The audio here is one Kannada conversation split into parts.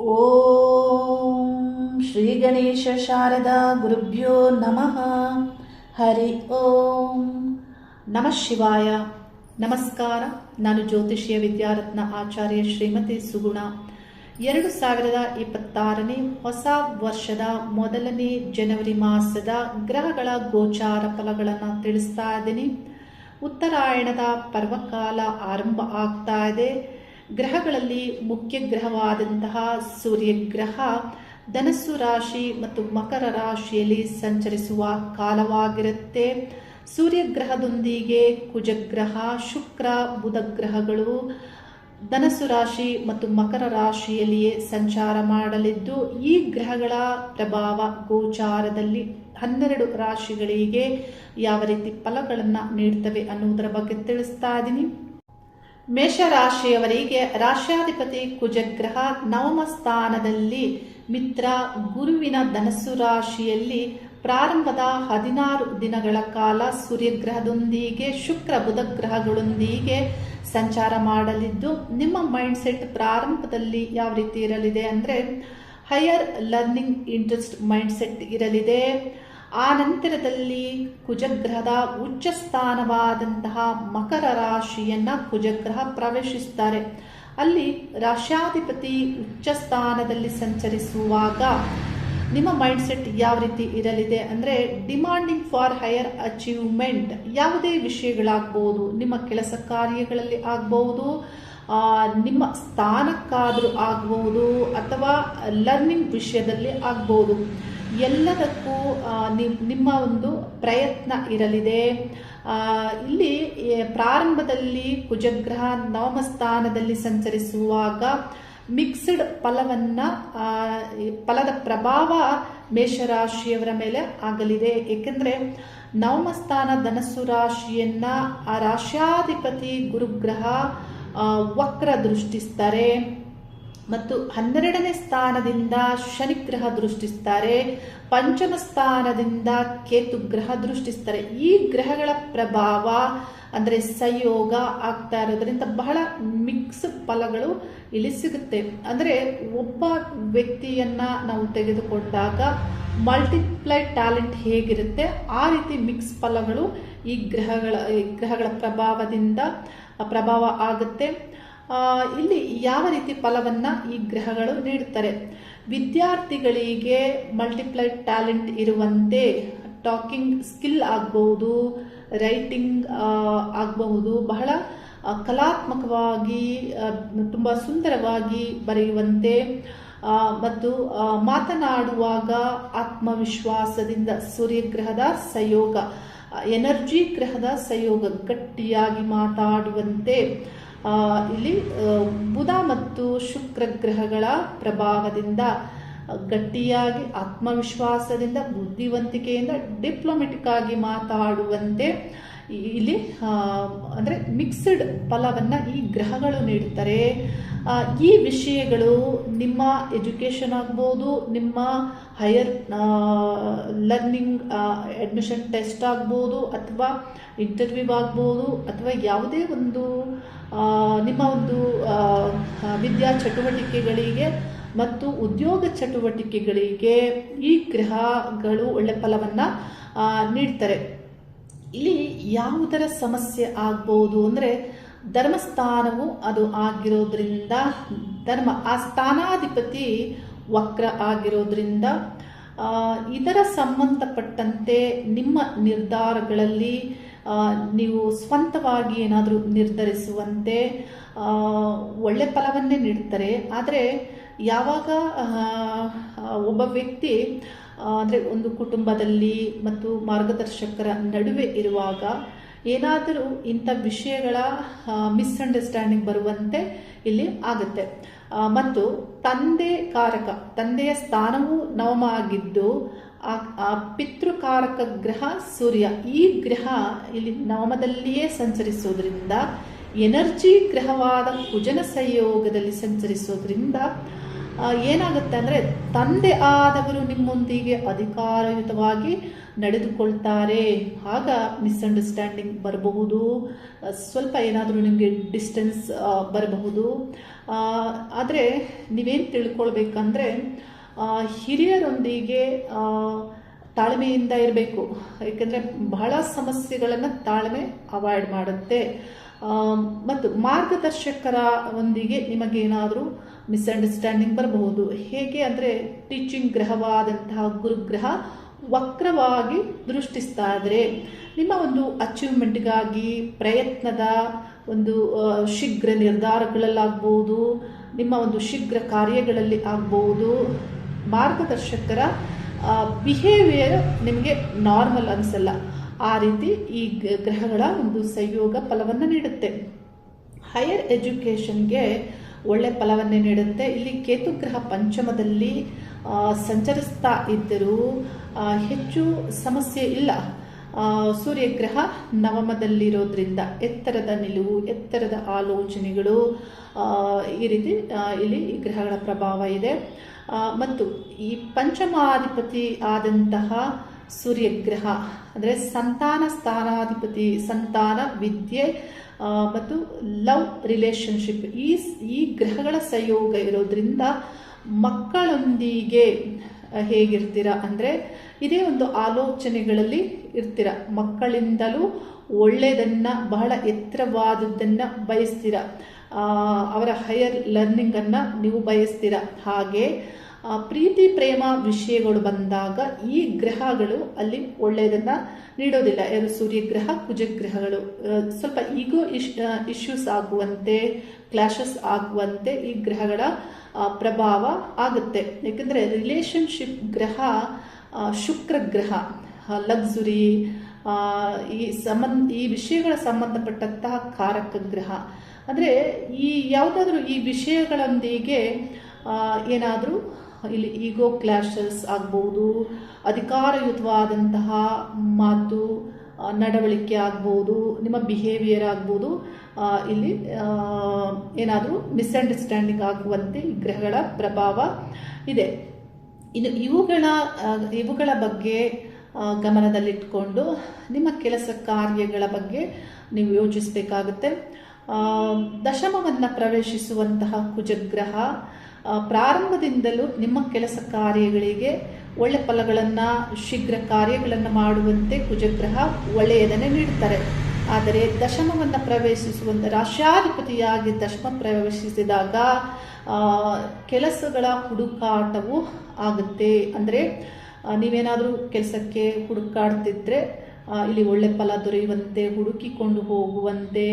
ಓಂ ಶ್ರೀ ಗಣೇಶ ಶಾರದಾ ಗುರುಭ್ಯೋ ನಮಃ. ಹರಿ ಓಂ. ನಮಃ ಶಿವಾಯ. ನಮಸ್ಕಾರ. ನಾನು ಜ್ಯೋತಿಷ್ಯ ವಿದ್ಯಾರತ್ನ ಆಚಾರ್ಯ ಶ್ರೀಮತಿ ಸುಗುಣ. ಎರಡು ಸಾವಿರದ ಇಪ್ಪತ್ತಾರನೇ ಹೊಸ ವರ್ಷದ ಮೊದಲನೇ ಜನವರಿ ಮಾಸದ ಗ್ರಹಗಳ ಗೋಚಾರ ಫಲಗಳನ್ನು ತಿಳಿಸ್ತಾ ಇದ್ದೀನಿ. ಉತ್ತರಾಯಣದ ಪರ್ವಕಾಲ ಆರಂಭ ಆಗ್ತಾ ಇದೆ. ಗ್ರಹಗಳಲ್ಲಿ ಮುಖ್ಯ ಗ್ರಹವಾದಂತಹ ಸೂರ್ಯಗ್ರಹ ಧನಸ್ಸು ರಾಶಿ ಮತ್ತು ಮಕರ ರಾಶಿಯಲ್ಲಿ ಸಂಚರಿಸುವ ಕಾಲವಾಗಿರುತ್ತೆ. ಸೂರ್ಯಗ್ರಹದೊಂದಿಗೆ ಕುಜಗ್ರಹ, ಶುಕ್ರ ಬುಧ ಗ್ರಹಗಳು ಧನಸ್ಸು ರಾಶಿ ಮತ್ತು ಮಕರ ರಾಶಿಯಲ್ಲಿಯೇ ಸಂಚಾರ ಮಾಡಲಿದ್ದು, ಈ ಗ್ರಹಗಳ ಪ್ರಭಾವ ಗೋಚಾರದಲ್ಲಿ ಹನ್ನೆರಡು ರಾಶಿಗಳಿಗೆ ಯಾವ ರೀತಿ ಫಲಗಳನ್ನು ನೀಡ್ತವೆ ಅನ್ನುವುದರ ಬಗ್ಗೆ ತಿಳಿಸ್ತಾ ಇದ್ದೀನಿ ಮೇಷರಾಶಿಯವರಿಗೆ ರಾಶ್ಯಾಧಿಪತಿ ಕುಜಗ್ರಹ ನವಮ ಸ್ಥಾನದಲ್ಲಿ ಮಿತ್ರ ಗುರುವಿನ ಧನಸ್ಸು ರಾಶಿಯಲ್ಲಿ ಪ್ರಾರಂಭದ ಹದಿನಾರು ದಿನಗಳ ಕಾಲ ಸೂರ್ಯಗ್ರಹದೊಂದಿಗೆ, ಶುಕ್ರ ಬುಧ ಗ್ರಹಗಳೊಂದಿಗೆ ಸಂಚಾರ ಮಾಡಲಿದ್ದು, ನಿಮ್ಮ ಮೈಂಡ್ ಸೆಟ್ ಪ್ರಾರಂಭದಲ್ಲಿ ಯಾವ ರೀತಿ ಇರಲಿದೆ ಅಂದರೆ, higher learning interest mindset ಇರಲಿದೆ. ಆ ನಂತರದಲ್ಲಿ ಕುಜಗ್ರಹದ ಉಚ್ಚ ಸ್ಥಾನವಾದಂತಹ ಮಕರ ರಾಶಿಯನ್ನ ಕುಜಗ್ರಹ ಪ್ರವೇಶಿಸ್ತಾರೆ. ಅಲ್ಲಿ ರಾಶ್ಯಾಧಿಪತಿ ಉಚ್ಚ ಸ್ಥಾನದಲ್ಲಿ ಸಂಚರಿಸುವಾಗ ನಿಮ್ಮ ಮೈಂಡ್ ಸೆಟ್ ಯಾವ ರೀತಿ ಇರಲಿದೆ ಅಂದರೆ ಡಿಮಾಂಡಿಂಗ್ ಫಾರ್ ಹೈಯರ್ ಅಚೀವ್ಮೆಂಟ್ ಯಾವುದೇ ವಿಷಯಗಳಾಗ್ಬೋದು, ನಿಮ್ಮ ಕೆಲಸ ಕಾರ್ಯಗಳಲ್ಲಿ ಆಗ್ಬೋದು ನಿಮ್ಮ ಸ್ಥಾನಕ್ಕಾದರೂ ಆಗಬಹುದು ಅಥವಾ ಲರ್ನಿಂಗ್ ವಿಷಯದಲ್ಲಿ ಆಗ್ಬೋದು. ಎಲ್ಲದಕ್ಕೂ ನಿಮ್ಮ ಒಂದು ಪ್ರಯತ್ನ ಇರಲಿದೆ. ಇಲ್ಲಿ ಪ್ರಾರಂಭದಲ್ಲಿ ಕುಜಗ್ರಹ ನವಮ ಸ್ಥಾನದಲ್ಲಿ ಸಂಚರಿಸುವಾಗ ಮಿಕ್ಸ್ಡ್ ಫಲವನ್ನ ಫಲದ ಪ್ರಭಾವ ಮೇಷರಾಶಿಯವರ ಮೇಲೆ ಆಗಲಿದೆ. ಏಕೆಂದರೆ ನವಮ ಸ್ಥಾನ ಧನಸ್ಸು ರಾಶಿಯನ್ನ ಆ ರಾಶ್ಯಾಧಿಪತಿ ಗುರುಗ್ರಹ ವಕ್ರ ದೃಷ್ಟಿಸ್ತಾರೆ. ಮತ್ತು ಹನ್ನೆರಡನೇ ಸ್ಥಾನದಿಂದ ಶನಿಗ್ರಹ ದೃಷ್ಟಿಸ್ತಾರೆ, ಪಂಚಮ ಸ್ಥಾನದಿಂದ ಕೇತು ಗ್ರಹ ದೃಷ್ಟಿಸ್ತಾರೆ. ಈ ಗ್ರಹಗಳ ಪ್ರಭಾವ ಅಂದರೆ ಸಂಯೋಗ ಆಗ್ತಾ ಇರೋದ್ರಿಂದ ಬಹಳ ಮಿಕ್ಸ್ ಫಲಗಳು ಇಲ್ಲಿ ಸಿಗುತ್ತೆ. ಅಂದರೆ ಒಬ್ಬ ವ್ಯಕ್ತಿಯನ್ನ ನಾವು ತೆಗೆದುಕೊಂಡಾಗ ಮಲ್ಟಿಪ್ಲೈ ಟ್ಯಾಲೆಂಟ್ ಹೇಗಿರುತ್ತೆ, ಆ ರೀತಿ ಮಿಕ್ಸ್ ಫಲಗಳು ಈ ಗ್ರಹಗಳ ಗ್ರಹಗಳ ಪ್ರಭಾವದಿಂದ, ಪ್ರಭಾವ ಆಗುತ್ತೆ. ಇಲ್ಲಿ ಯಾವ ರೀತಿ ಫಲವನ್ನು ಈ ಗ್ರಹಗಳು ನೀಡುತ್ತಾರೆ ವಿದ್ಯಾರ್ಥಿಗಳಿಗೆ ಮಲ್ಟಿಪ್ಲೈ ಟ್ಯಾಲೆಂಟ್ ಇರುವಂತೆ ಟಾಕಿಂಗ್ ಸ್ಕಿಲ್ ಆಗಬಹುದು ರೈಟಿಂಗ್ ಆಗಬಹುದು. ಬಹಳ ಕಲಾತ್ಮಕವಾಗಿ ತುಂಬ ಸುಂದರವಾಗಿ ಬರೆಯುವಂತೆ ಮತ್ತು ಮಾತನಾಡುವಾಗ ಆತ್ಮವಿಶ್ವಾಸದಿಂದ ಸೂರ್ಯಗ್ರಹದ ಸಹಯೋಗ ಎನರ್ಜಿ ಗ್ರಹದ ಸಹಯೋಗ ಗಟ್ಟಿಯಾಗಿ ಮಾತಾಡುವಂತೆ ಇಲ್ಲಿ ಬುಧ ಮತ್ತು ಶುಕ್ರ ಗ್ರಹಗಳ ಪ್ರಭಾವದಿಂದ ಗಟ್ಟಿಯಾಗಿ ಆತ್ಮವಿಶ್ವಾಸದಿಂದ ಬುದ್ಧಿವಂತಿಕೆಯಿಂದ ಡಿಪ್ಲೊಮೆಟಿಕ್ ಆಗಿ ಮಾತಾಡುವಂತೆ ಇಲ್ಲಿ ಅಂದರೆ ಮಿಕ್ಸ್ಡ್ ಫಲವನ್ನು ಈ ಗ್ರಹಗಳು ನೀಡುತ್ತಾರೆ. ಈ ವಿಷಯಗಳು ನಿಮ್ಮ ಎಜುಕೇಷನ್ ಆಗ್ಬೋದು, ನಿಮ್ಮ ಹೈಯರ್ ಲರ್ನಿಂಗ್ ಅಡ್ಮಿಷನ್ ಟೆಸ್ಟ್ ಆಗ್ಬೋದು, ಅಥವಾ ಇಂಟರ್ವ್ಯೂ ಆಗ್ಬೋದು, ಅಥವಾ ಯಾವುದೇ ಒಂದು ನಿಮ್ಮ ಒಂದು ವಿದ್ಯಾ ಚಟುವಟಿಕೆಗಳಿಗೆ ಮತ್ತು ಉದ್ಯೋಗ ಚಟುವಟಿಕೆಗಳಿಗೆ ಈ ಗ್ರಹಗಳು ಒಳ್ಳೆ ಫಲವನ್ನು ನೀಡ್ತಾರೆ. ಇಲ್ಲಿ ಯಾವುದರ ಸಮಸ್ಯೆ ಆಗ್ಬೋದು ಅಂದರೆ ಧರ್ಮಸ್ಥಾನವು ಅದು ಆಗಿರೋದ್ರಿಂದ, ಧರ್ಮ, ಆ ಸ್ಥಾನಾಧಿಪತಿ ವಕ್ರ ಆಗಿರೋದ್ರಿಂದ ಇದರ ಸಂಬಂಧಪಟ್ಟಂತೆ ನಿಮ್ಮ ನಿರ್ಧಾರಗಳಲ್ಲಿ ನೀವು ಸ್ವಂತವಾಗಿ ಏನಾದರೂ ನಿರ್ಧರಿಸುವಂತೆ ಒಳ್ಳೆ ಫಲವನ್ನೇ ನೀಡ್ತಾರೆ. ಆದರೆ ಯಾವಾಗ ಒಬ್ಬ ವ್ಯಕ್ತಿ ಅಂದರೆ ಒಂದು ಕುಟುಂಬದಲ್ಲಿ ಮತ್ತು ಮಾರ್ಗದರ್ಶಕರ ನಡುವೆ ಇರುವಾಗ ಏನಾದರೂ ಇಂಥ ವಿಷಯಗಳ ಮಿಸ್ಅಂಡರ್ಸ್ಟ್ಯಾಂಡಿಂಗ್ ಬರುವಂತೆ ಇಲ್ಲಿ ಆಗುತ್ತೆ. ಮತ್ತು ತಂದೆ ಕಾರಕ, ತಂದೆಯ ಸ್ಥಾನವು ನವಮ ಆಗಿದ್ದು ಪಿತೃಕಾರಕ ಗ್ರಹ ಸೂರ್ಯ ಈ ಗ್ರಹ ಇಲ್ಲಿ ನವಮದಲ್ಲಿಯೇ ಸಂಚರಿಸೋದ್ರಿಂದ ಎನರ್ಜಿ ಗ್ರಹವಾದ ಕುಜನ ಸಂಯೋಗದಲ್ಲಿ ಸಂಚರಿಸೋದ್ರಿಂದ ಏನಾಗುತ್ತೆ ಅಂದರೆ ತಂದೆ ಆದವರು ನಿಮ್ಮೊಂದಿಗೆ ಅಧಿಕಾರಯುತವಾಗಿ ನಡೆದುಕೊಳ್ತಾರೆ. ಆಗ ಮಿಸ್ಅಂಡರ್ಸ್ಟ್ಯಾಂಡಿಂಗ್ ಬರಬಹುದು. ಸ್ವಲ್ಪ ಏನಾದರೂ ನಿಮಗೆ ಡಿಸ್ಟೆನ್ಸ್ ಬರಬಹುದು. ಆದರೆ ನೀವೇನು ತಿಳ್ಕೊಳ್ಬೇಕಂದ್ರೆ ಆ, ಹಿರಿಯರೊಂದಿಗೆ ತಾಳ್ಮೆಯಿಂದ ಇರಬೇಕು. ಏಕೆಂದರೆ ಬಹಳ ಸಮಸ್ಯೆಗಳನ್ನು ತಾಳ್ಮೆ ಅವಾಯ್ಡ್ ಮಾಡುತ್ತೆ. ಮತ್ತು ಮಾರ್ಗದರ್ಶಕರ ಒಂದಿಗೆ ನಿಮಗೇನಾದರೂ ಮಿಸ್ಅಂಡರ್ಸ್ಟ್ಯಾಂಡಿಂಗ್ ಬರಬಹುದು. ಹೇಗೆ ಅಂದರೆ ಟೀಚಿಂಗ್ ಗ್ರಹವಾದಂತಹ ಗುರುಗ್ರಹ ವಕ್ರವಾಗಿ ದೃಷ್ಟಿಸ್ತಾ ಇದ್ರೆ ನಿಮ್ಮ ಒಂದು ಅಚೀವ್ಮೆಂಟ್ಗಾಗಿ ಪ್ರಯತ್ನದ ಒಂದು ಶೀಘ್ರ ನಿರ್ಧಾರಗಳಲ್ಲಾಗ್ಬೋದು, ನಿಮ್ಮ ಒಂದು ಶೀಘ್ರ ಕಾರ್ಯಗಳಲ್ಲಿ ಆಗ್ಬೋದು ಮಾರ್ಗದರ್ಶಕರ ಬಿಹೇವಿಯರ್ ನಿಮಗೆ ನಾರ್ಮಲ್ ಅನಿಸಲ್ಲ. ಆ ರೀತಿ ಈ ಗ್ರಹಗಳ ಒಂದು ಸಂಯೋಗ ಫಲವನ್ನು ನೀಡುತ್ತೆ. ಹೈಯರ್ ಎಜುಕೇಷನ್ಗೆ ಒಳ್ಳೆ ಫಲವನ್ನೇ ನೀಡುತ್ತೆ. ಇಲ್ಲಿ ಕೇತು ಗ್ರಹ ಪಂಚಮದಲ್ಲಿ ಸಂಚರಿಸ್ತಾ ಇದ್ದರೂ ಹೆಚ್ಚು ಸಮಸ್ಯೆ ಇಲ್ಲ. ಸೂರ್ಯಗ್ರಹ ನವಮದಲ್ಲಿರೋದ್ರಿಂದ ಎತ್ತರದ ನಿಲುವು, ಎತ್ತರದ ಆಲೋಚನೆಗಳು ಈ ರೀತಿ ಇಲ್ಲಿ ಗ್ರಹಗಳ ಪ್ರಭಾವ ಇದೆ. ಮತ್ತು ಈ ಪಂಚಮಾಧಿಪತಿ ಆದಂತಹ ಸೂರ್ಯಗ್ರಹ, ಅಂದರೆ ಸಂತಾನ ಸ್ಥಾನಾಧಿಪತಿ, ಸಂತಾನ ವಿದ್ಯೆ ಮತ್ತು ಲವ್ ರಿಲೇಶನ್ಶಿಪ್ ಈ ಈ ಗ್ರಹಗಳ ಸಂಯೋಗ ಇರೋದ್ರಿಂದ ಮಕ್ಕಳೊಂದಿಗೆ ಹೇಗಿರ್ತೀರ ಅಂದರೆ ಇದೇ ಒಂದು ಆಲೋಚನೆಗಳಲ್ಲಿ ಇರ್ತೀರ. ಮಕ್ಕಳಿಂದಲೂ ಒಳ್ಳೆಯದನ್ನು ಬಹಳ ಎತ್ತರವಾದದ್ದನ್ನು ಬಯಸ್ತೀರ. ಅವರ ಹೈಯರ್ ಲರ್ನಿಂಗನ್ನು ನೀವು ಬಯಸ್ತೀರ? ಹಾಗೆ ಪ್ರೀತಿ, ಪ್ರೇಮ ವಿಷಯಗಳು ಬಂದಾಗ ಈ ಗ್ರಹಗಳು ಅಲ್ಲಿ ಒಳ್ಳೆಯದನ್ನು ನೀಡೋದಿಲ್ಲ. ಯಾರು ಸೂರ್ಯಗ್ರಹ, ಕುಜಗ್ರಹಗಳು. ಗ್ರಹಗಳು ಸ್ವಲ್ಪ ಈಗೋ ಇಶ್ ಇಶ್ಯೂಸ್ ಆಗುವಂತೆ ಕ್ಲಾಶಸ್ ಆಗುವಂತೆ ಈ ಗ್ರಹಗಳ ಪ್ರಭಾವ ಆಗುತ್ತೆ. ಯಾಕಂದರೆ ರಿಲೇಶನ್ಶಿಪ್ ಗ್ರಹ ಶುಕ್ರ ಗ್ರಹ ಲಕ್ಸುರಿ ಈ ಸಂಬಂಧ ಈ ವಿಷಯಗಳ ಸಂಬಂಧಪಟ್ಟಂತಹ ಕಾರಕ ಗ್ರಹ. ಅಂದರೆ ಈ ಯಾವುದಾದ್ರೂ ಈ ವಿಷಯಗಳೊಂದಿಗೆ ಏನಾದರೂ ಇಲ್ಲಿ ಈಗೋ ಕ್ಲಾಶಸ್ ಆಗ್ಬೋದು ಅಧಿಕಾರಯುತವಾದಂತಹ ಮಾತು ನಡವಳಿಕೆ ಆಗ್ಬೋದು, ನಿಮ್ಮ ಬಿಹೇವಿಯರ್ ಆಗ್ಬೋದು ಇಲ್ಲಿ ಏನಾದರೂ ಮಿಸ್ಅಂಡರ್ಸ್ಟ್ಯಾಂಡಿಂಗ್ ಆಗುವಂತೆ ಗ್ರಹಗಳ ಪ್ರಭಾವ ಇದೆ. ಇನ್ನು ಇವುಗಳ ಇವುಗಳ ಬಗ್ಗೆ ಗಮನದಲ್ಲಿಟ್ಕೊಂಡು ನಿಮ್ಮ ಕೆಲಸ ಕಾರ್ಯಗಳ ಬಗ್ಗೆ ನೀವು ಯೋಚಿಸಬೇಕಾಗುತ್ತೆ. ದಶಮವನ್ನು ಪ್ರವೇಶಿಸುವಂತಹ ಕುಜಗ್ರಹ ಪ್ರಾರಂಭದಿಂದಲೂ ನಿಮ್ಮ ಕೆಲಸ ಕಾರ್ಯಗಳಿಗೆ ಒಳ್ಳೆ ಫಲಗಳನ್ನು, ಶೀಘ್ರ ಕಾರ್ಯಗಳನ್ನು ಮಾಡುವಂತೆ ಕುಜಗ್ರಹ ಒಳ್ಳೆಯದನ್ನೇ ನೀಡುತ್ತಾರೆ ಆದರೆ ದಶಮವನ್ನು ಪ್ರವೇಶಿಸುವಂಥ ರಾಷ್ಟ್ರಾಧಿಪತಿಯಾಗಿ ದಶಮ ಪ್ರವೇಶಿಸಿದಾಗ ಕೆಲಸಗಳ ಹುಡುಕಾಟವು ಆಗುತ್ತೆ. ಅಂದರೆ ನೀವೇನಾದರೂ ಕೆಲಸಕ್ಕೆ ಹುಡುಕಾಡ್ತಿದ್ರೆ ಇಲ್ಲಿ ಒಳ್ಳೆ ಫಲ ದೊರೆಯುವಂತೆ, ಹುಡುಕಿಕೊಂಡು ಹೋಗುವಂತೆ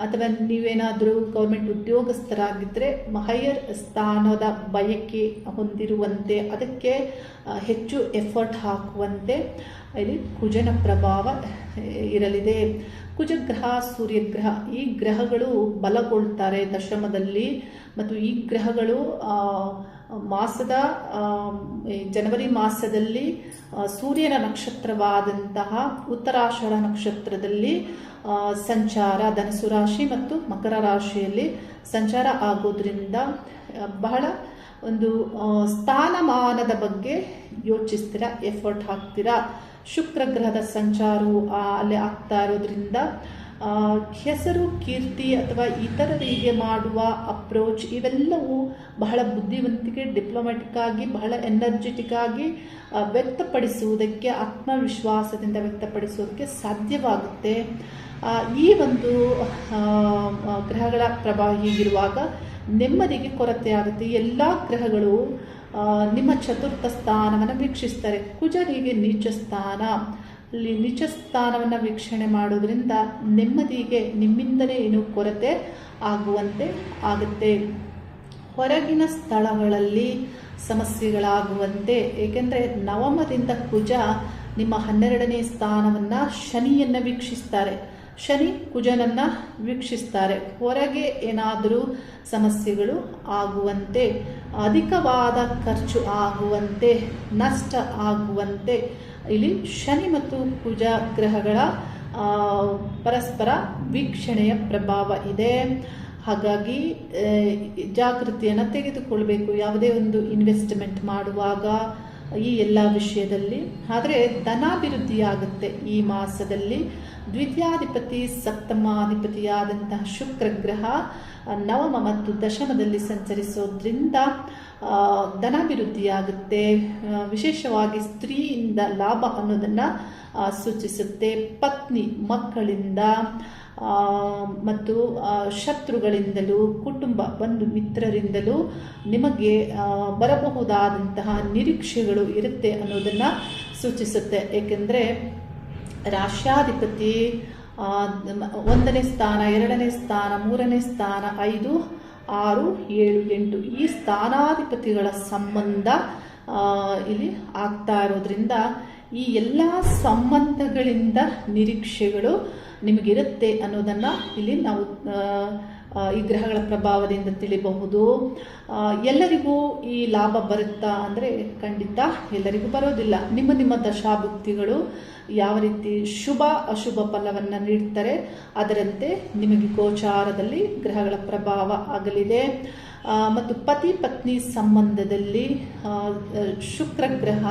ಅಥವಾ ನೀವೇನಾದರೂ ಗೌರ್ಮೆಂಟ್ ಉದ್ಯೋಗಸ್ಥರಾಗಿದ್ದರೆ ಹೈಯರ್ ಸ್ಥಾನದ ಬಯಕೆ ಹೊಂದಿರುವಂತೆ ಅದಕ್ಕೆ ಹೆಚ್ಚು ಎಫರ್ಟ್ ಹಾಕುವಂತೆ ಇಲ್ಲಿ ಕುಜನ ಪ್ರಭಾವ ಇರಲಿದೆ. ಕುಜಗ್ರಹ, ಸೂರ್ಯಗ್ರಹ, ಈ ಗ್ರಹಗಳು ಬಲಗೊಳ್ತಾರೆ ದಶಮದಲ್ಲಿ. ಮತ್ತು ಈ ಗ್ರಹಗಳು ಮಾಸದ ಜನವರಿ ಮಾಸದಲ್ಲಿ ಸೂರ್ಯನ ನಕ್ಷತ್ರವಾದಂತಹ ಉತ್ತರಾಷಾಢ ನಕ್ಷತ್ರದಲ್ಲಿ ಸಂಚಾರ, ಧನಸು ರಾಶಿ ಮತ್ತು ಮಕರ ರಾಶಿಯಲ್ಲಿ ಸಂಚಾರ ಆಗೋದ್ರಿಂದ ಬಹಳ ಒಂದು ಸ್ಥಾನಮಾನದ ಬಗ್ಗೆ ಯೋಚಿಸ್ತೀರಾ ಎಫರ್ಟ್ ಹಾಕ್ತೀರಾ? ಶುಕ್ರ ಗ್ರಹದ ಸಂಚಾರವು ಅಲ್ಲಿ ಆಗ್ತಾ ಇರೋದ್ರಿಂದ ಹೆಸರು ಕೀರ್ತಿ ಅಥವಾ ಇತರರಿಗೆ ಮಾಡುವ ಅಪ್ರೋಚ್ ಇವೆಲ್ಲವೂ ಬಹಳ ಬುದ್ಧಿವಂತಿಕೆ ಡಿಪ್ಲೊಮ್ಯಾಟಿಕ್ ಆಗಿ, ಬಹಳ ಎನರ್ಜೆಟಿಕ್ ಆಗಿ ವ್ಯಕ್ತಪಡಿಸುವುದಕ್ಕೆ, ಆತ್ಮವಿಶ್ವಾಸದಿಂದ ವ್ಯಕ್ತಪಡಿಸುವುದಕ್ಕೆ ಸಾಧ್ಯವಾಗುತ್ತೆ. ಈ ಒಂದು ಗ್ರಹಗಳ ಪ್ರಭಾವ ಹೀಗಿರುವಾಗ ನೆಮ್ಮದಿಗೆ ಕೊರತೆ ಆಗುತ್ತೆ. ಎಲ್ಲ ಗ್ರಹಗಳು ನಿಮ್ಮ ಚತುರ್ಥ ಸ್ಥಾನವನ್ನು ವೀಕ್ಷಿಸ್ತಾರೆ. ಕುಜರಿಗೆ ನೀಚ ಸ್ಥಾನ ಅಲ್ಲಿ ನಿಜ ಸ್ಥಾನವನ್ನು ವೀಕ್ಷಣೆ ಮಾಡೋದ್ರಿಂದ ನೆಮ್ಮದಿಗೆ ನಿಮ್ಮಿಂದಲೇ ಏನು ಕೊರತೆ ಆಗುವಂತೆ ಆಗುತ್ತೆ. ಹೊರಗಿನ ಸ್ಥಳಗಳಲ್ಲಿ ಸಮಸ್ಯೆಗಳಾಗುವಂತೆ, ಏಕೆಂದರೆ ನವಮದಿಂದ ಕುಜ ನಿಮ್ಮ ಹನ್ನೆರಡನೇ ಸ್ಥಾನವನ್ನು ಶನಿಯನ್ನು ವೀಕ್ಷಿಸ್ತಾರೆ. ಶನಿ ಕುಜನನ್ನು ವೀಕ್ಷಿಸ್ತಾರೆ. ಹೊರಗೆ ಏನಾದರೂ ಸಮಸ್ಯೆಗಳು ಆಗುವಂತೆ, ಅಧಿಕವಾದ ಖರ್ಚು ಆಗುವಂತೆ, ನಷ್ಟ ಆಗುವಂತೆ ಇಲ್ಲಿ ಶನಿ ಮತ್ತು ಕುಜ ಗ್ರಹಗಳ ಪರಸ್ಪರ ವೀಕ್ಷಣೆಯ ಪ್ರಭಾವ ಇದೆ. ಹಾಗಾಗಿ ಜಾಗೃತಿಯನ್ನು ತೆಗೆದುಕೊಳ್ಬೇಕು. ಯಾವುದೇ ಒಂದು ಇನ್ವೆಸ್ಟ್ಮೆಂಟ್ ಮಾಡುವಾಗ ಈ ಎಲ್ಲ ವಿಷಯದಲ್ಲಿ. ಆದರೆ ಧನಾಭಿವೃದ್ಧಿಯಾಗುತ್ತೆ ಈ ಮಾಸದಲ್ಲಿ. ದ್ವಿತೀಯಾಧಿಪತಿ, ಸಪ್ತಮಾಧಿಪತಿಯಾದಂತಹ ಶುಕ್ರ ಗ್ರಹ ನವಮ ಮತ್ತು ದಶಮದಲ್ಲಿ ಸಂಚರಿಸೋದ್ರಿಂದ ಧನಾಭಿವೃದ್ಧಿಯಾಗುತ್ತೆ. ವಿಶೇಷವಾಗಿ ಸ್ತ್ರೀಯಿಂದ ಲಾಭ ಅನ್ನೋದನ್ನು ಸೂಚಿಸುತ್ತೆ. ಪತ್ನಿ ಮಕ್ಕಳಿಂದ ಮತ್ತು ಶತ್ರುಗಳಿಂದಲೂ, ಕುಟುಂಬ ಬಂಧು ಮಿತ್ರರಿಂದಲೂ ನಿಮಗೆ ಬರಬಹುದಾದಂತಹ ನಿರೀಕ್ಷೆಗಳು ಇರುತ್ತೆ ಅನ್ನೋದನ್ನು ಸೂಚಿಸುತ್ತೆ. ಏಕೆಂದರೆ, ರಾಷ್ಟ್ರಾಧಿಪತಿ ಒಂದನೇ ಸ್ಥಾನ, ಎರಡನೇ ಸ್ಥಾನ, ಮೂರನೇ ಸ್ಥಾನ, ಐದು ಆರು, ಏಳು, ಎಂಟು ಈ ಸ್ಥಾನಾಧಿಪತಿಗಳ ಸಂಬಂಧ ಇಲ್ಲಿ ಆಗ್ತಾ ಇರೋದ್ರಿಂದ ಈ ಎಲ್ಲ ಸಂಬಂಧಗಳಿಂದ ನಿರೀಕ್ಷೆಗಳು ನಿಮಗಿರುತ್ತೆ ಅನ್ನೋದನ್ನು ಇಲ್ಲಿ ನಾವು ಈ ಗ್ರಹಗಳ ಪ್ರಭಾವದಿಂದ ತಿಳಿಬಹುದು. ಎಲ್ಲರಿಗೂ ಈ ಲಾಭ ಬರುತ್ತಾ ಅಂದರೆ ಖಂಡಿತ ಎಲ್ಲರಿಗೂ ಬರೋದಿಲ್ಲ. ನಿಮ್ಮ ನಿಮ್ಮ ದಶಾಭುಕ್ತಿಗಳು ಯಾವ ರೀತಿ ಶುಭ ಅಶುಭ ಫಲವನ್ನು ನೀಡ್ತಾರೆ ಅದರಂತೆ ನಿಮಗೆ ಗೋಚಾರದಲ್ಲಿ ಗ್ರಹಗಳ ಪ್ರಭಾವ ಆಗಲಿದೆ. ಮತ್ತು ಪತಿ ಪತ್ನಿ ಸಂಬಂಧದಲ್ಲಿ ಶುಕ್ರ ಗ್ರಹ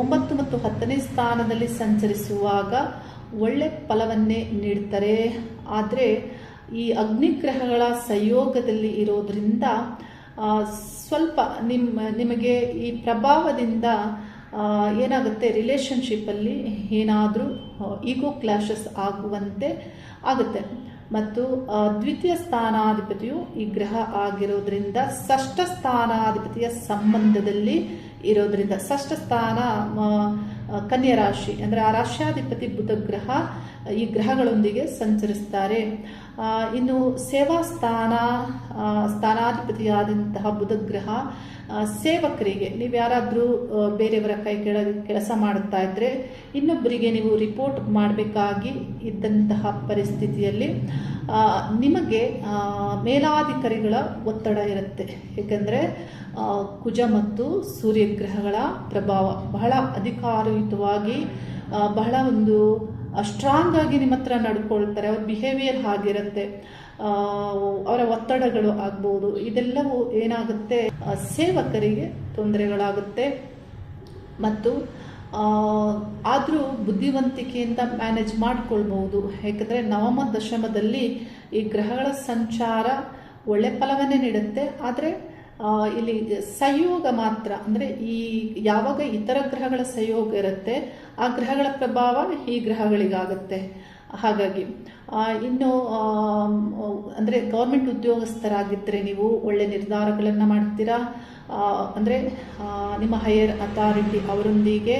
ಒಂಬತ್ತು ಮತ್ತು ಹತ್ತನೇ ಸ್ಥಾನದಲ್ಲಿ ಸಂಚರಿಸುವಾಗ ಒಳ್ಳೆ ಫಲವನ್ನೇ ನೀಡ್ತಾರೆ. ಆದರೆ ಈ ಅಗ್ನಿಗ್ರಹಗಳ ಸಂಯೋಗದಲ್ಲಿ ಇರೋದ್ರಿಂದ ಸ್ವಲ್ಪ ನಿಮ್ಮ ನಿಮಗೆ ಈ ಪ್ರಭಾವದಿಂದ ಏನಾಗುತ್ತೆ ರಿಲೇಷನ್ಶಿಪ್ಪಲ್ಲಿ ಏನಾದರೂ ಈಗೋ ಕ್ಲಾಶಸ್ ಆಗುವಂತೆ ಆಗುತ್ತೆ. ಮತ್ತು ದ್ವಿತೀಯ ಸ್ಥಾನಾಧಿಪತಿಯು ಈ ಗ್ರಹ ಆಗಿರೋದ್ರಿಂದ, ಷಷ್ಠ ಸ್ಥಾನಾಧಿಪತಿಯ ಸಂಬಂಧದಲ್ಲಿ ಇರೋದ್ರಿಂದ, ಷಷ್ಠ ಸ್ಥಾನ ಕನ್ಯಾ ರಾಶಿ, ಅಂದರೆ ಆ ರಾಶ್ಯಾಧಿಪತಿ ಬುಧ ಗ್ರಹ ಈ ಗ್ರಹಗಳೊಂದಿಗೆ ಸಂಚರಿಸ್ತಾರೆ ಇನ್ನು ಸೇವಾ ಸ್ಥಾನ ಸ್ಥಾನಾಧಿಪತಿಯಾದಂತಹ ಬುಧ ಗ್ರಹ ಸೇವಕರಿಗೆ ನೀವು ಯಾರಾದರೂ ಬೇರೆಯವರ ಕೈ ಕೆಳ, ಕೆಲಸ ಮಾಡುತ್ತಾ ಇದ್ದರೆ ಇನ್ನೊಬ್ಬರಿಗೆ ನೀವು ರಿಪೋರ್ಟ್ ಮಾಡಬೇಕಾಗಿ ಇದ್ದಂತಹ ಪರಿಸ್ಥಿತಿಯಲ್ಲಿ ನಿಮಗೆ ಮೇಲಾಧಿಕಾರಿಗಳ ಒತ್ತಡ ಇರುತ್ತೆ. ಏಕೆಂದರೆ ಕುಜ ಮತ್ತು ಸೂರ್ಯಗ್ರಹಗಳ ಪ್ರಭಾವ ಬಹಳ ಅಧಿಕಾರಯುತವಾಗಿ ಬಹಳ ಒಂದು ಸ್ಟ್ರಾಂಗ್ ಆಗಿ ನಿಮ್ಮ ಹತ್ರ ನಡ್ಕೊಳ್ತಾರೆ, ಅವ್ರ ಬಿಹೇವಿಯರ್ ಹಾಗಿರುತ್ತೆ. ಅವರ ಒತ್ತಡಗಳು ಆಗ್ಬೋದು. ಇದೆಲ್ಲವೂ ಏನಾಗುತ್ತೆ? ಸೇವಕರಿಗೆ ತೊಂದರೆಗಳಾಗುತ್ತೆ. ಮತ್ತು ಆದರೂ ಬುದ್ಧಿವಂತಿಕೆಯಿಂದ ಮ್ಯಾನೇಜ್ ಮಾಡಿಕೊಳ್ಬಹುದು ಯಾಕಂದರೆ ನವಮ ದಶಮದಲ್ಲಿ ಈ ಗ್ರಹಗಳ ಸಂಚಾರ ಒಳ್ಳೆ ಫಲವನ್ನೇ ನೀಡುತ್ತೆ. ಆದರೆ ಇಲ್ಲಿ ಸಂಯೋಗ ಮಾತ್ರ, ಅಂದರೆ ಈ ಯಾವಾಗ ಇತರ ಗ್ರಹಗಳ ಸಂಯೋಗ ಇರುತ್ತೆ, ಆ ಗ್ರಹಗಳ ಪ್ರಭಾವ ಈ ಗ್ರಹಗಳಿಗಾಗುತ್ತೆ. ಹಾಗಾಗಿ ಇನ್ನು ಅಂದರೆ ಗೌರ್ಮೆಂಟ್ ಉದ್ಯೋಗಸ್ಥರಾಗಿದ್ದರೆ ನೀವು ಒಳ್ಳೆ ನಿರ್ಧಾರಗಳನ್ನು ಮಾಡ್ತೀರಾ? ಅಂದರೆ ನಿಮ್ಮ ಹೈಯರ್ ಅಥಾರಿಟಿ ಅವರೊಂದಿಗೆ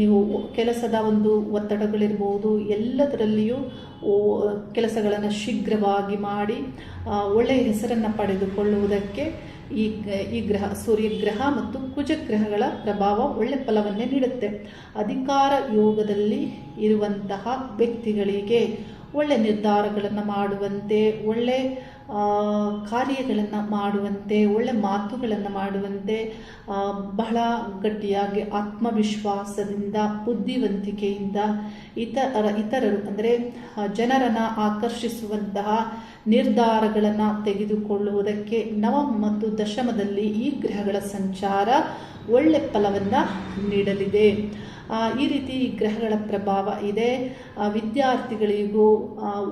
ನೀವು ಕೆಲಸದ ಒಂದು ಒತ್ತಡಗಳಿರ್ಬೋದು, ಎಲ್ಲದರಲ್ಲಿಯೂ ಕೆಲಸಗಳನ್ನು ಶೀಘ್ರವಾಗಿ ಮಾಡಿ ಒಳ್ಳೆಯ ಹೆಸರನ್ನು ಪಡೆದುಕೊಳ್ಳುವುದಕ್ಕೆ ಈ ಈ ಗ್ರಹ, ಸೂರ್ಯಗ್ರಹ ಮತ್ತು ಕುಜಗ್ರಹಗಳ ಪ್ರಭಾವ ಒಳ್ಳೆ ಫಲವನ್ನೇ ನೀಡುತ್ತೆ. ಅಧಿಕಾರ ಯೋಗದಲ್ಲಿ ಇರುವಂತಹ ವ್ಯಕ್ತಿಗಳಿಗೆ ಒಳ್ಳೆ ನಿರ್ಧಾರಗಳನ್ನು ಮಾಡುವಂತೆ, ಒಳ್ಳೆ ಕಾರ್ಯಗಳನ್ನು ಮಾಡುವಂತೆ, ಒಳ್ಳೆ ಮಾತುಗಳನ್ನು ಮಾಡುವಂತೆ ಬಹಳ ಗಟ್ಟಿಯಾಗಿ ಆತ್ಮವಿಶ್ವಾಸದಿಂದ, ಬುದ್ಧಿವಂತಿಕೆಯಿಂದ ಇತರ ಇತರರು, ಅಂದರೆ ಜನರನ್ನು ಆಕರ್ಷಿಸುವಂತಹ ನಿರ್ಧಾರಗಳನ್ನು ತೆಗೆದುಕೊಳ್ಳುವುದಕ್ಕೆ ನವಮ ಮತ್ತು ದಶಮದಲ್ಲಿ ಈ ಗ್ರಹಗಳ ಸಂಚಾರ ಒಳ್ಳೆ ಫಲವನ್ನು ನೀಡಲಿದೆ. ಈ ರೀತಿ ಈ ಗ್ರಹಗಳ ಪ್ರಭಾವ ಇದೆ. ವಿದ್ಯಾರ್ಥಿಗಳಿಗೂ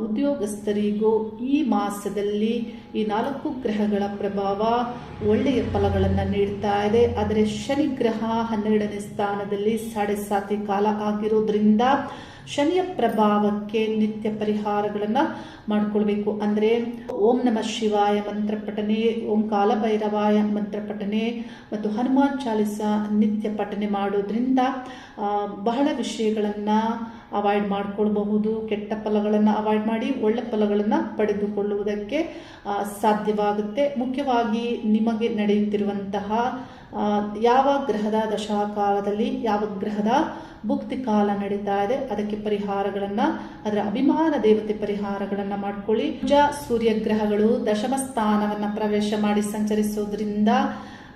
ಉದ್ಯೋಗಸ್ಥರಿಗೂ ಈ ಮಾಸದಲ್ಲಿ ಈ ನಾಲ್ಕು ಗ್ರಹಗಳ ಪ್ರಭಾವ ಒಳ್ಳೆಯ ಫಲಗಳನ್ನು ನೀಡ್ತಾ ಇದೆ. ಆದರೆ ಶನಿ ಗ್ರಹ ಹನ್ನೆರಡನೇ ಸ್ಥಾನದಲ್ಲಿ ಸಾಡೆ ಸಾತಿ ಕಾಲ ಆಗಿರೋದ್ರಿಂದ ಶನಿಯ ಪ್ರಭಾವಕ್ಕೆ ನಿತ್ಯ ಪರಿಹಾರಗಳನ್ನು ಮಾಡ್ಕೊಳ್ಬೇಕು. ಅಂದರೆ ಓಂ ನಮ ಶಿವಾಯ ಮಂತ್ರ ಪಠನೆ, ಓಂ ಕಾಲಭೈರವಾಯ ಮಂತ್ರ ಪಠನೆ ಮತ್ತು ಹನುಮಾನ್ ಚಾಲಿಸ ನಿತ್ಯ ಪಠನೆ ಮಾಡೋದ್ರಿಂದ ಬಹಳ ವಿಷಯಗಳನ್ನು ಅವಾಯ್ಡ್ ಮಾಡ್ಕೊಳ್ಬಹುದು. ಕೆಟ್ಟ ಫಲಗಳನ್ನು ಅವಾಯ್ಡ್ ಮಾಡಿ ಒಳ್ಳೆ ಫಲಗಳನ್ನು ಪಡೆದುಕೊಳ್ಳುವುದಕ್ಕೆ ಸಾಧ್ಯವಾಗುತ್ತೆ. ಮುಖ್ಯವಾಗಿ ನಿಮಗೆ ನಡೆಯುತ್ತಿರುವಂತಹ ಯಾವ ಗ್ರಹದ ದಶಾಕಾಲದಲ್ಲಿ ಯಾವ ಗ್ರಹದ ಭುಕ್ತಿ ಕಾಲ ನಡೀತಾ ಇದೆ, ಅದಕ್ಕೆ ಪರಿಹಾರಗಳನ್ನು, ಅದರ ಅಭಿಮಾನ ದೇವತೆ ಪರಿಹಾರಗಳನ್ನು ಮಾಡ್ಕೊಳ್ಳಿ. ಪೂಜಾ ಸೂರ್ಯ ಗ್ರಹಗಳು ದಶಮ ಸ್ಥಾನವನ್ನು ಪ್ರವೇಶ ಮಾಡಿ ಸಂಚರಿಸೋದ್ರಿಂದ,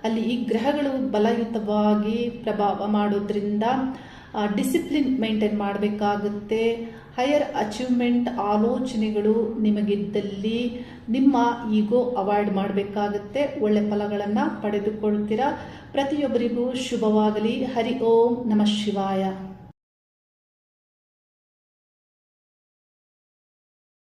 ಅಲ್ಲಿ ಈ ಗ್ರಹಗಳು ಬಲಯುತವಾಗಿ ಪ್ರಭಾವ ಮಾಡೋದ್ರಿಂದ ಡಿಸಿಪ್ಲಿನ್ ಮೇಂಟೈನ್ ಮಾಡಬೇಕಾಗುತ್ತೆ. ಹೈಯರ್ ಅಚೀವ್ಮೆಂಟ್ ಆಲೋಚನೆಗಳು ನಿಮಗಿದ್ದಲ್ಲಿ ನಿಮ್ಮ ಈಗೋ ಅವಾಯ್ಡ್ ಮಾಡಬೇಕಾಗುತ್ತೆ. ಒಳ್ಳೆ ಫಲಗಳನ್ನು ಪಡೆದುಕೊಳ್ತೀರಾ. ಪ್ರತಿಯೊಬ್ಬರಿಗೂ ಶುಭವಾಗಲಿ. ಹರಿ ಓಂ ನಮಃ ಶಿವಾಯ.